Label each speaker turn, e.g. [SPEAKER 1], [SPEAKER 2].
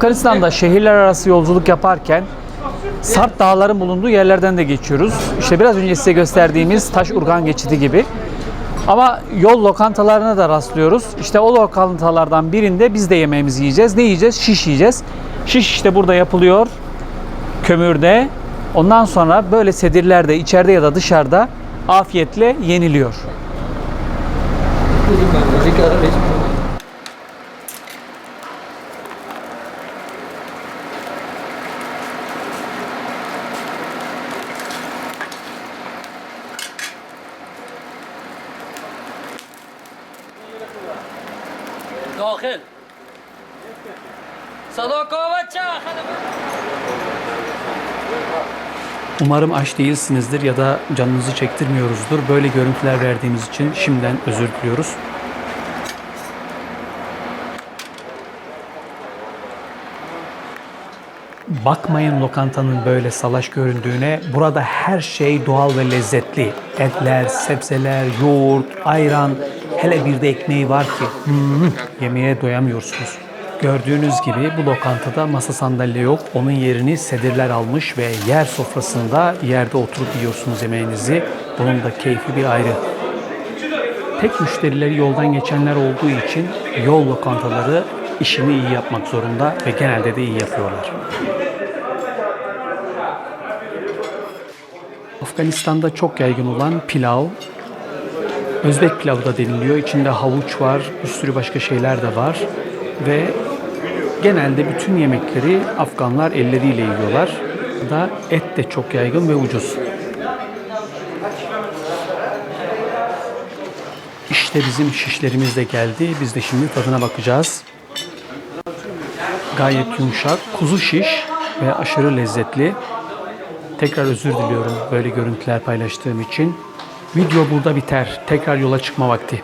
[SPEAKER 1] Afganistan'da şehirler arası yolculuk yaparken Sarp dağların bulunduğu yerlerden de geçiyoruz. İşte biraz önce size gösterdiğimiz Taş Urgan geçidi gibi. Ama yol lokantalarına da rastlıyoruz. İşte o lokantalardan birinde biz de yemeğimizi yiyeceğiz. Ne yiyeceğiz? Şiş yiyeceğiz. Şiş işte burada yapılıyor. Kömürde. Ondan sonra böyle sedirlerde içeride ya da dışarıda afiyetle yeniliyor.
[SPEAKER 2] داخل صدا بچه
[SPEAKER 1] Umarım aç değilsinizdir ya da canınızı çektirmiyoruzdur. Böyle görüntüler verdiğimiz için şimdiden özür diliyoruz. Bakmayın lokantanın böyle salaş göründüğüne. Burada her şey doğal ve lezzetli. Etler, sebzeler, yoğurt, ayran, hele bir de ekmeği var ki hmm, yemeğe doyamıyorsunuz. Gördüğünüz gibi bu lokantada masa sandalye yok. Onun yerini sedirler almış ve yer sofrasında yerde oturup yiyorsunuz yemeğinizi. Bunun da keyfi bir ayrı. Tek müşterileri yoldan geçenler olduğu için yol lokantaları işini iyi yapmak zorunda ve genelde de iyi yapıyorlar. Afganistan'da çok yaygın olan pilav, Özbek pilavı da deniliyor. İçinde havuç var, bir sürü başka şeyler de var ve genelde bütün yemekleri Afganlar elleriyle yiyorlar. Da et de çok yaygın ve ucuz. İşte bizim şişlerimiz de geldi. Biz de şimdi tadına bakacağız. Gayet yumuşak, kuzu şiş ve aşırı lezzetli. Tekrar özür diliyorum böyle görüntüler paylaştığım için. Video burada biter. Tekrar yola çıkma vakti.